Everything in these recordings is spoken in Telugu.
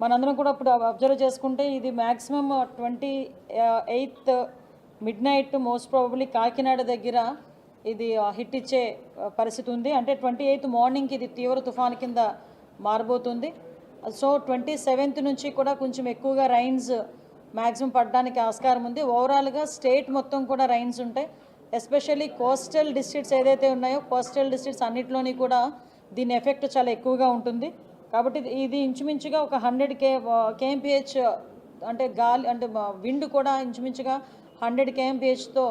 మనందరం కూడా ఇప్పుడు అబ్జర్వ్ చేసుకుంటే ఇది maximum twenty eighth midnight most probably Kakinada దగ్గర ఇది uh, హిట్ ఇచ్చే uh, పరిస్థితి ఉంది. అంటే ట్వంటీ ఎయిత్ మార్నింగ్కి ఇది తీవ్ర తుఫాన్ కింద మారబోతుంది. సో ట్వంటీ సెవెంత్ నుంచి కూడా కొంచెం ఎక్కువగా రైన్స్ మ్యాక్సిమం పడడానికి ఆస్కారం ఉంది. ఓవరాల్గా స్టేట్ మొత్తం కూడా రైన్స్ ఉంటాయి. ఎస్పెషల్లీ కోస్టల్ డిస్ట్రిక్ట్స్ ఏదైతే ఉన్నాయో కోస్టల్ డిస్ట్రిక్ట్స్ అన్నింటిలోని కూడా దీని ఎఫెక్ట్ చాలా ఎక్కువగా ఉంటుంది. కాబట్టి ఇది- ఇంచుమించుగా ఒక హండ్రెడ్ కే కేఎంపిహెచ్ అంటే గాలి అంటే విండ్ కూడా ఇంచుమించుగా హండ్రెడ్ కేఎంపిహెచ్తో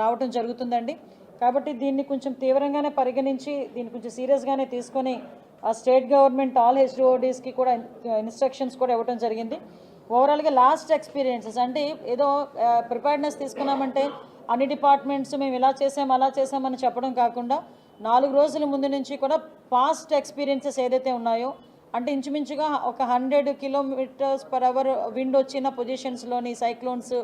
రావటం జరుగుతుందండి. కాబట్టి దీన్ని కొంచెం తీవ్రంగానే పరిగణించి దీన్ని కొంచెం సీరియస్గానే తీసుకొని ఆ స్టేట్ గవర్నమెంట్ ఆల్ హెచ్డిఓడీస్కి కూడా ఇన్స్ట్రక్షన్స్ కూడా ఇవ్వడం జరిగింది. ఓవరాల్గా లాస్ట్ ఎక్స్పీరియన్సెస్ అంటే ఏదో ప్రిపేర్డ్నెస్ తీసుకున్నామంటే అన్ని డిపార్ట్మెంట్స్ మేము ఇలా చేసాం అలా చేసామని చెప్పడం కాకుండా నాలుగు రోజుల ముందు నుంచి కూడా పాస్ట్ ఎక్స్పీరియన్సెస్ ఏదైతే ఉన్నాయో అంటే ఇంచుమించుగా ఒక hundred kilometres per hour wind వచ్చిన పొజిషన్స్లోని సైక్లోన్స్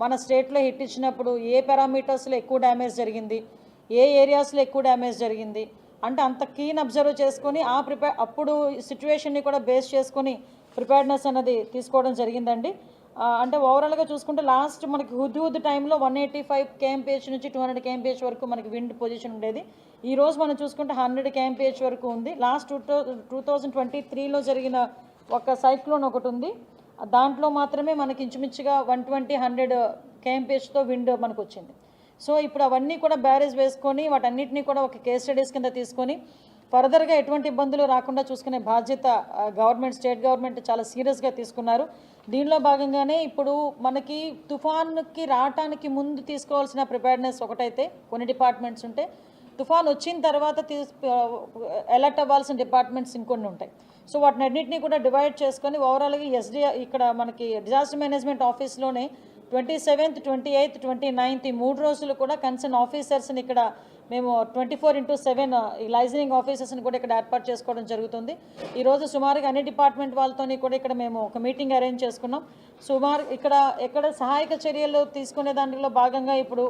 మన స్టేట్లో హిట్ ఇచ్చినప్పుడు ఏ పారామీటర్స్లో ఎక్కువ డ్యామేజ్ జరిగింది ఏ ఏరియాస్లో ఎక్కువ డ్యామేజ్ జరిగింది అంటే అంత కీన్ అబ్జర్వ్ చేసుకొని ఆ ప్రిపేర్ అప్పుడు సిచ్యువేషన్ని కూడా బేస్ చేసుకొని ప్రిపేర్నెస్ అన్నది తీసుకోవడం జరిగిందండి. అంటే ఓవరాల్గా చూసుకుంటే లాస్ట్ మనకి హుద్ హుద్ టైంలో వన్ ఎయిటీ ఫైవ్ కేఎంపీహెచ్ నుంచి టూ హండ్రెడ్ కేఎంపీహెచ్ వరకు మనకి విండ్ పొజిషన్ ఉండేది. ఈ రోజు మనం చూసుకుంటే హండ్రెడ్ కేఎంపీహెచ్ వరకు ఉంది. Last two two thousand twenty త్రీలో జరిగిన ఒక సైక్లోన్ ఒకటి ఉంది. దాంట్లో మాత్రమే మనకి ఇంచుమించుగా వన్ ట్వంటీ హండ్రెడ్ కేఎంపీహెచ్తో విండ్ మనకు వచ్చింది. సో ఇప్పుడు అవన్నీ కూడా బ్యారేజ్ వేసుకొని వాటన్నిటినీ కూడా ఒక కేస్ స్టడీస్ కింద తీసుకొని ఫర్దర్గా ఎటువంటి ఇబ్బందులు రాకుండా చూసుకునే బాధ్యత గవర్నమెంట్ స్టేట్ గవర్నమెంట్ చాలా సీరియస్గా తీసుకున్నారు. దీనిలో భాగంగానే ఇప్పుడు మనకి తుఫాన్కి రావటానికి ముందు తీసుకోవాల్సిన ప్రిపేర్నెస్ ఒకటైతే కొన్ని డిపార్ట్మెంట్స్ ఉంటే తుఫాన్ వచ్చిన తర్వాత అలర్ట్ అవ్వాల్సిన డిపార్ట్మెంట్స్ ఇంకొన్ని ఉంటాయి. సో వాటిని అన్నింటినీ కూడా డివైడ్ చేసుకొని ఓవరాల్గా ఎస్డి ఇక్కడ మనకి డిజాస్టర్ మేనేజ్మెంట్ ఆఫీస్లోనే twenty seventh twenty eighth twenty ninth ఈ మూడు రోజులు కూడా కన్సర్న్ ఆఫీసర్స్ని ఇక్కడ మేము ట్వంటీ ఫోర్ ఇంటూ సెవెన్ ఈ లైజనింగ్ ఆఫీసర్స్ని కూడా ఇక్కడ ఏర్పాటు చేసుకోవడం జరుగుతుంది. ఈరోజు సుమారుగా అన్ని డిపార్ట్మెంట్ వాళ్ళతోని కూడా ఇక్కడ మేము ఒక మీటింగ్ అరేంజ్ చేసుకున్నాం. సుమారు ఇక్కడ ఎక్కడ సహాయక చర్యలు తీసుకునే దాంట్లో భాగంగా ఇప్పుడు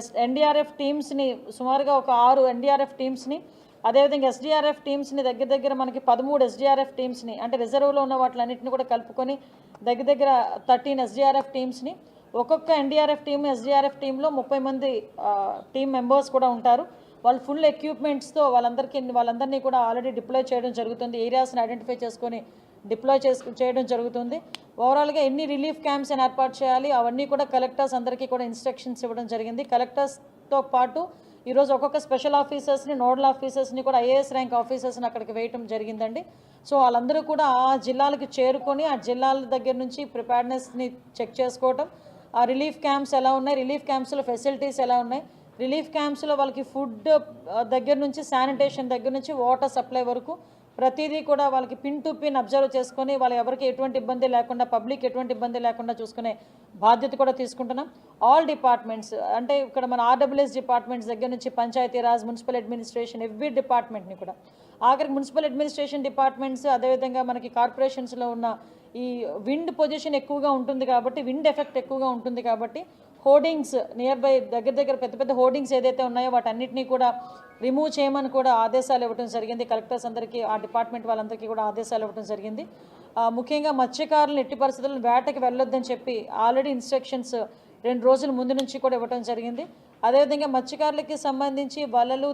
ఎస్ ఎన్డీఆర్ఎఫ్ టీమ్స్ని సుమారుగా ఒక ఆరు ఎన్డీఆర్ఎఫ్ టీమ్స్ని అదేవిధంగా ఎస్డీఆర్ఎఫ్ టీమ్స్ని దగ్గర దగ్గర మనకి పదమూడు ఎస్డీఆర్ఎఫ్ టీమ్స్ని అంటే రిజర్వ్లో ఉన్న వాటిలన్నింటిని కూడా కలుపుకొని దగ్గర దగ్గర థర్టీన్ ఎస్డీఆర్ఎఫ్ టీమ్స్ని ఒక్కొక్క ఎన్డీఆర్ఎఫ్ టీమ్ ఎస్డీఆర్ఎఫ్ టీంలో ముప్పై మంది టీం మెంబర్స్ కూడా ఉంటారు. వాళ్ళు ఫుల్ ఎక్విప్మెంట్స్తో వాళ్ళందరికీ వాళ్ళందరినీ కూడా ఆల్రెడీ డిప్లాయ్ చేయడం జరుగుతుంది. ఏరియాస్ని ఐడెంటిఫై చేసుకొని డిప్లాయ్ చేసు చేయడం జరుగుతుంది. ఓవరాల్గా ఎన్ని రిలీఫ్ క్యాంప్స్ అని ఏర్పాటు చేయాలి అవన్నీ కూడా కలెక్టర్స్ అందరికీ కూడా ఇన్స్ట్రక్షన్స్ ఇవ్వడం జరిగింది. కలెక్టర్స్తో పాటు ఈరోజు ఒక్కొక్క స్పెషల్ ఆఫీసర్స్ని నోడల్ ఆఫీసర్స్ని కూడా ఐఏఎస్ ర్యాంక్ ఆఫీసర్స్ని అక్కడికి వేయటం జరిగిందండి. సో వాళ్ళందరూ కూడా ఆ జిల్లాలకు చేరుకొని ఆ జిల్లాల దగ్గర నుంచి ప్రిపేర్నెస్ని చెక్ చేసుకోవటం ఆ రిలీఫ్ క్యాంప్స్ ఎలా ఉన్నాయి? రిలీఫ్ క్యాంప్స్లో ఫెసిలిటీస్ ఎలా ఉన్నాయి? రిలీఫ్ క్యాంప్స్లో వాళ్ళకి ఫుడ్ దగ్గర నుంచి శానిటేషన్ దగ్గర నుంచి వాటర్ సప్లై వరకు ప్రతిదీ కూడా వాళ్ళకి పిన్ టు పిన్ అబ్జర్వ్ చేసుకొని వాళ్ళ ఎవరికి ఎటువంటి ఇబ్బంది లేకుండా పబ్లిక్ ఎటువంటి ఇబ్బంది లేకుండా చూసుకునే బాధ్యత కూడా తీసుకుంటున్నాం. ఆల్ డిపార్ట్మెంట్స్ అంటే ఇక్కడ మన ఆర్డబ్ల్యూఎస్ డిపార్ట్మెంట్స్ దగ్గర నుంచి పంచాయతీరాజ్ మున్సిపల్ అడ్మినిస్ట్రేషన్ ఎవ్రీ డిపార్ట్మెంట్ని కూడా. ఆఖరికి మున్సిపల్ అడ్మినిస్ట్రేషన్ డిపార్ట్మెంట్స్ అదేవిధంగా మనకి కార్పొరేషన్స్లో ఉన్న ఈ విండ్ పొజిషన్ ఎక్కువగా ఉంటుంది కాబట్టి విండ్ ఎఫెక్ట్ ఎక్కువగా ఉంటుంది కాబట్టి హోర్డింగ్స్ నియర్ బై దగ్గర దగ్గర పెద్ద పెద్ద హోర్డింగ్స్ ఏదైతే ఉన్నాయో వాటన్నిటినీ కూడా రిమూవ్ చేయమని కూడా ఆదేశాలు ఇవ్వడం జరిగింది. కలెక్టర్స్ అందరికీ ఆ డిపార్ట్మెంట్ వాళ్ళందరికీ కూడా ఆదేశాలు ఇవ్వడం జరిగింది. ముఖ్యంగా మత్స్యకారులను ఎట్టి పరిస్థితులను వేటకి వెళ్ళొద్దని చెప్పి ఆల్రెడీ ఇన్స్ట్రక్షన్స్ రెండు రోజుల ముందు నుంచి కూడా ఇవ్వడం జరిగింది. అదేవిధంగా మత్స్యకారులకి సంబంధించి వలలు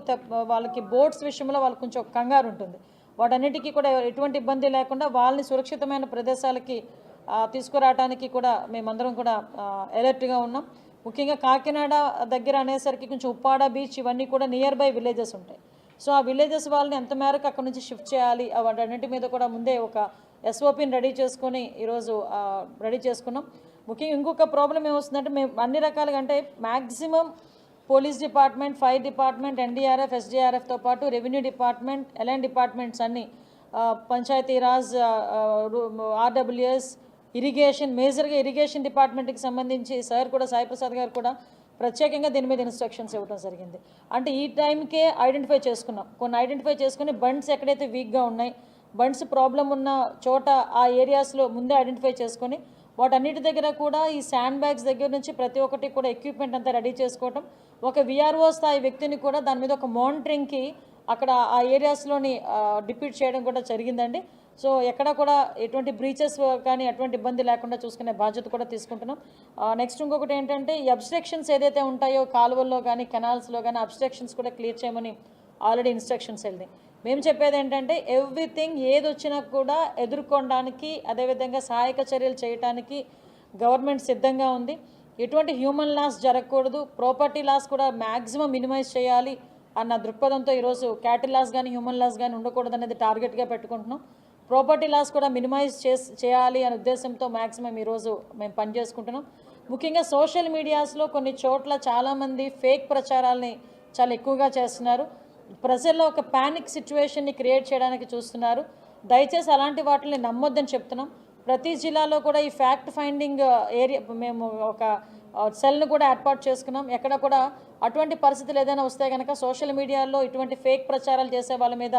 వాళ్ళకి బోట్స్ విషయంలో వాళ్ళకి కొంచెం కంగారు ఉంటుంది. వాటన్నిటికీ కూడా ఎటువంటి ఇబ్బంది లేకుండా వాళ్ళని సురక్షితమైన ప్రదేశాలకి తీసుకురావడానికి కూడా మేమందరం కూడా అలర్ట్గా ఉన్నాం. ముఖ్యంగా కాకినాడ దగ్గర అనేసరికి కొంచెం ఉప్పాడ బీచ్ ఇవన్నీ కూడా నియర్ బై విలేజెస్ ఉంటాయి. సో ఆ విలేజెస్ వాళ్ళని ఎంత మేరకు అక్కడ నుంచి షిఫ్ట్ చేయాలి వాటన్నిటి మీద కూడా ముందే ఒక ఎస్ఓపిని రెడీ చేసుకొని ఈరోజు రెడీ చేసుకున్నాం. ముఖ్యంగా ఇంకొక ప్రాబ్లం ఏమొస్తుందంటే మేము అన్ని రకాలుగా అంటే maximum police department fire department NDRF ఎస్డీఆర్ఎఫ్తో పాటు రెవెన్యూ డిపార్ట్మెంట్ ఎల్ఎన్ డిపార్ట్మెంట్స్ అన్నీ పంచాయతీరాజ్ ఆర్డబ్ల్యూఎస్ ఇరిగేషన్ మేజర్గా ఇరిగేషన్ డిపార్ట్మెంట్కి సంబంధించి సార్ కూడా సాయిప్రసాద్ గారు కూడా ప్రత్యేకంగా దీని మీద ఇన్స్ట్రక్షన్స్ ఇవ్వడం జరిగింది. అంటే ఈ టైంకే ఐడెంటిఫై చేసుకున్నాం. కొన్ని ఐడెంటిఫై చేసుకుని బండ్స్ ఎక్కడైతే వీక్గా ఉన్నాయి బండ్స్ ప్రాబ్లం ఉన్న చోట ఆ ఏరియాస్లో ముందే ఐడెంటిఫై చేసుకొని వాటన్నిటి దగ్గర కూడా ఈ శాండ్ బ్యాగ్స్ దగ్గర నుంచి ప్రతి ఒక్కటి కూడా ఎక్విప్మెంట్ అంతా రెడీ చేసుకోవటం. ఒక విఆర్ఓ స్థాయి వ్యక్తిని కూడా దాని మీద ఒక మానిటరింగ్కి అక్కడ ఆ ఏరియాస్లోని డిప్యూట్ చేయడం కూడా జరిగిందండి. సో ఎక్కడ కూడా ఎటువంటి బ్రీచెస్ కానీ ఎటువంటి ఇబ్బంది లేకుండా చూసుకునే బాధ్యత కూడా తీసుకుంటున్నాం. నెక్స్ట్ ఇంకొకటి ఏంటంటే ఈ అబ్స్ట్రక్షన్స్ ఏదైతే ఉంటాయో కాలువల్లో కానీ కెనాల్స్లో కానీ అబ్స్ట్రక్షన్స్ కూడా క్లియర్ చేయమని ఆల్రెడీ ఇన్స్ట్రక్షన్స్ వెళ్ళినాయి. మేము చెప్పేది ఏంటంటే ఎవ్రీథింగ్ ఏది వచ్చినా కూడా ఎదుర్కొనడానికి అదేవిధంగా సహాయక చర్యలు చేయడానికి గవర్నమెంట్ సిద్ధంగా ఉంది. ఎటువంటి హ్యూమన్ లాస్ జరగకూడదు. ప్రాపర్టీ లాస్ కూడా మ్యాక్సిమం మినిమైజ్ చేయాలి అన్న దృక్పథంతో ఈరోజు క్యాటిల్ లాస్ కానీ హ్యూమన్ లాస్ కానీ ఉండకూడదు అనేది టార్గెట్గా పెట్టుకుంటున్నాం. ప్రాపర్టీ లాస్ కూడా మినిమైజ్ చేసి చేయాలి అనే ఉద్దేశంతో మ్యాక్సిమం ఈరోజు మేము పనిచేసుకుంటున్నాం ముఖ్యంగా సోషల్ మీడియాస్లో కొన్ని చోట్ల చాలామంది ఫేక్ ప్రచారాల్ని చాలా ఎక్కువగా చేస్తున్నారు. ప్రజల్లో ఒక ప్యానిక్ సిచ్యువేషన్ని క్రియేట్ చేయడానికి చూస్తున్నారు. దయచేసి అలాంటి వాటిని నమ్మొద్దని చెప్తున్నాం. ప్రతి జిల్లాలో కూడా ఈ ఫ్యాక్ట్ ఫైండింగ్ ఏరియా మేము ఒక సెల్ను కూడా ఏర్పాటు చేసుకున్నాం. ఎక్కడ కూడా అటువంటి పరిస్థితులు ఏదైనా వస్తే కనుక సోషల్ మీడియాలో ఇటువంటి ఫేక్ ప్రచారాలు చేసే వాళ్ళ మీద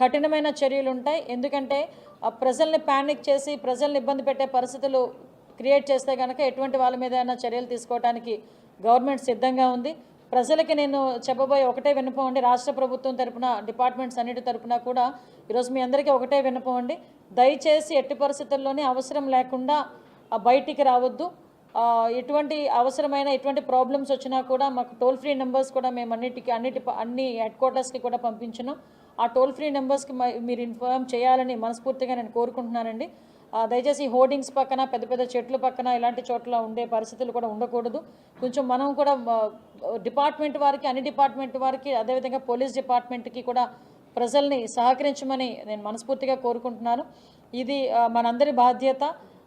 కఠినమైన చర్యలు ఉంటాయి. ఎందుకంటే ఆ ప్రజల్ని ప్యానిక్ చేసి ప్రజల్ని ఇబ్బంది పెట్టే పరిస్థితులు క్రియేట్ చేస్తే కనుక ఎటువంటి వాళ్ళ మీద అయినా చర్యలు తీసుకోవడానికి గవర్నమెంట్ సిద్ధంగా ఉంది. ప్రజలకి నేను చెప్పబోయే ఒకటే విన్నపం అండి. రాష్ట్ర ప్రభుత్వం తరపున డిపార్ట్మెంట్స్ అన్నిటి తరపున కూడా ఈరోజు మీ అందరికీ ఒకటే విన్నపం అండి. దయచేసి ఎట్టి పరిస్థితుల్లోనే అవసరం లేకుండా బయటికి రావద్దు. ఎటువంటి అవసరమైన ఎటువంటి ప్రాబ్లమ్స్ వచ్చినా కూడా మాకు టోల్ ఫ్రీ నెంబర్స్ కూడా మేము అన్నిటికీ అన్నిటి అన్ని హెడ్ క్వార్టర్స్కి కూడా పంపించినాం. ఆ టోల్ ఫ్రీ నెంబర్స్కి మీరు ఇన్ఫార్మ్ చేయాలని మనస్ఫూర్తిగా నేను కోరుకుంటున్నానండి. దయచేసి హోర్డింగ్స్ పక్కన పెద్ద పెద్ద చెట్లు పక్కన ఇలాంటి చోట్ల ఉండే పరిస్థితులు కూడా ఉండకూడదు. కొంచెం మనం కూడా డిపార్ట్మెంట్ వారికి అన్ని డిపార్ట్మెంట్ వారికి అదేవిధంగా పోలీస్ డిపార్ట్మెంట్కి కూడా ప్రజల్ని సహకరించమని నేను మనస్ఫూర్తిగా కోరుకుంటున్నాను. ఇది మనందరి బాధ్యత.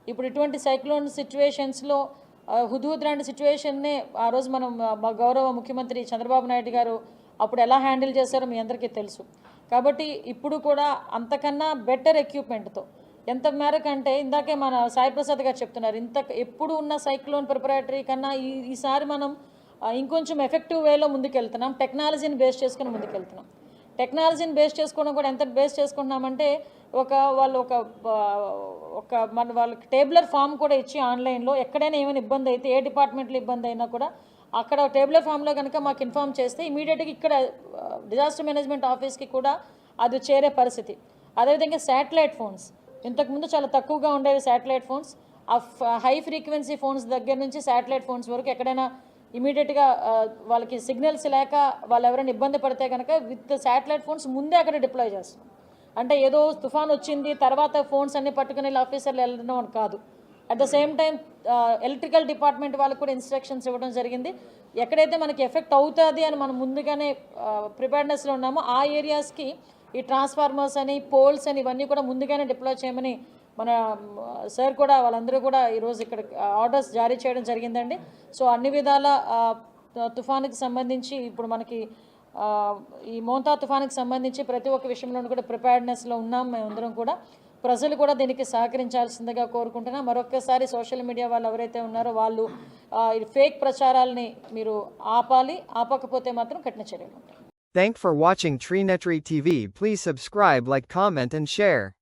ఇప్పుడు ఇటువంటి సైక్లోన్ సిచ్యువేషన్స్లో హుదూద్ లాంటి సిచ్యువేషన్నే ఆ రోజు మనం మా గౌరవ ముఖ్యమంత్రి చంద్రబాబు నాయుడు గారు అప్పుడు ఎలా హ్యాండిల్ చేశారో మీ అందరికీ తెలుసు. కాబట్టి ఇప్పుడు కూడా అంతకన్నా బెటర్ ఎక్విప్మెంట్తో ఎంత మేరకు అంటే ఇందాకే మన సాయి ప్రసాద్ గారు చెప్తున్నారు ఇంత ఎప్పుడు ఉన్న సైక్లోన్ ప్రిపరేటరీ కన్నా ఈ ఈసారి మనం ఇంకొంచెం ఎఫెక్టివ్ వేలో ముందుకెళ్తున్నాం టెక్నాలజీని బేస్ చేసుకుని ముందుకెళ్తున్నాం. టెక్నాలజీని బేస్ చేసుకోవడం కూడా ఎంత బేస్ చేసుకుంటున్నామంటే ఒక వాళ్ళు ఒక ఒక మన వాళ్ళకి టేబులర్ ఫామ్ కూడా ఇచ్చి ఆన్లైన్లో ఎక్కడైనా ఏమైనా ఇబ్బంది అయితే ఏ డిపార్ట్మెంట్లో ఇబ్బంది అయినా కూడా అక్కడ టేబులర్ ఫామ్లో కనుక మాకు ఇన్ఫామ్ చేస్తే ఇమీడియట్గా ఇక్కడ డిజాస్టర్ మేనేజ్మెంట్ ఆఫీస్కి కూడా అది చేరే పరిస్థితి. అదేవిధంగా శాటిలైట్ ఫోన్స్. ఇంతకుముందు చాలా తక్కువగా ఉండేవి శాటిలైట్ ఫోన్స్ ఆ హై ఫ్రీక్వెన్సీ ఫోన్స్ దగ్గర నుంచి శాటిలైట్ ఫోన్స్ వరకు ఎక్కడైనా ఇమీడియట్గా వాళ్ళకి సిగ్నల్స్ లేక వాళ్ళు ఎవరైనా ఇబ్బంది పడితే కనుక విత్ శాటిలైట్ ఫోన్స్ ముందే అక్కడ డిప్లాయ్ చేస్తాం. అంటే ఏదో తుఫాన్ వచ్చింది తర్వాత ఫోన్స్ అన్ని పట్టుకుని ఆఫీసర్లు వెళ్ళడం అని కాదు. At the same time electrical department వాళ్ళకి కూడా ఇన్స్ట్రక్షన్స్ ఇవ్వడం జరిగింది. ఎక్కడైతే మనకి ఎఫెక్ట్ అవుతుంది అని మనం ముందుగానే ప్రిపేర్నెస్లో ఉన్నామో ఆ ఏరియాస్కి ఈ ట్రాన్స్ఫార్మర్స్ అని పోల్స్ అని ఇవన్నీ కూడా ముందుగానే డిప్లాయ్ చేయమని మన సార్ కూడా వాళ్ళందరూ కూడా ఈరోజు ఇక్కడ ఆర్డర్స్ జారీ చేయడం జరిగిందండి. సో అన్ని విధాల తుఫానుకి సంబంధించి ఇప్పుడు మనకి ఈ మోంతా తుఫానుకి సంబంధించి ప్రతి ఒక్క విషయంలోనూ కూడా ప్రిపేర్డ్నెస్లో ఉన్నాం మేమందరం కూడా. ప్రజలు కూడా దీనికి సహకరించాల్సిందిగా కోరుకుంటున్నా. మరొక్కసారి సోషల్ మీడియా వాళ్ళు ఎవరైతే ఉన్నారో వాళ్ళు ఫేక్ ప్రచారాలని మీరు ఆపాలి. ఆపకపోతే మాత్రం కఠిన చర్యలు ఉంటాయి. Thank for watching Treenetry TV. Please subscribe, like, comment and share.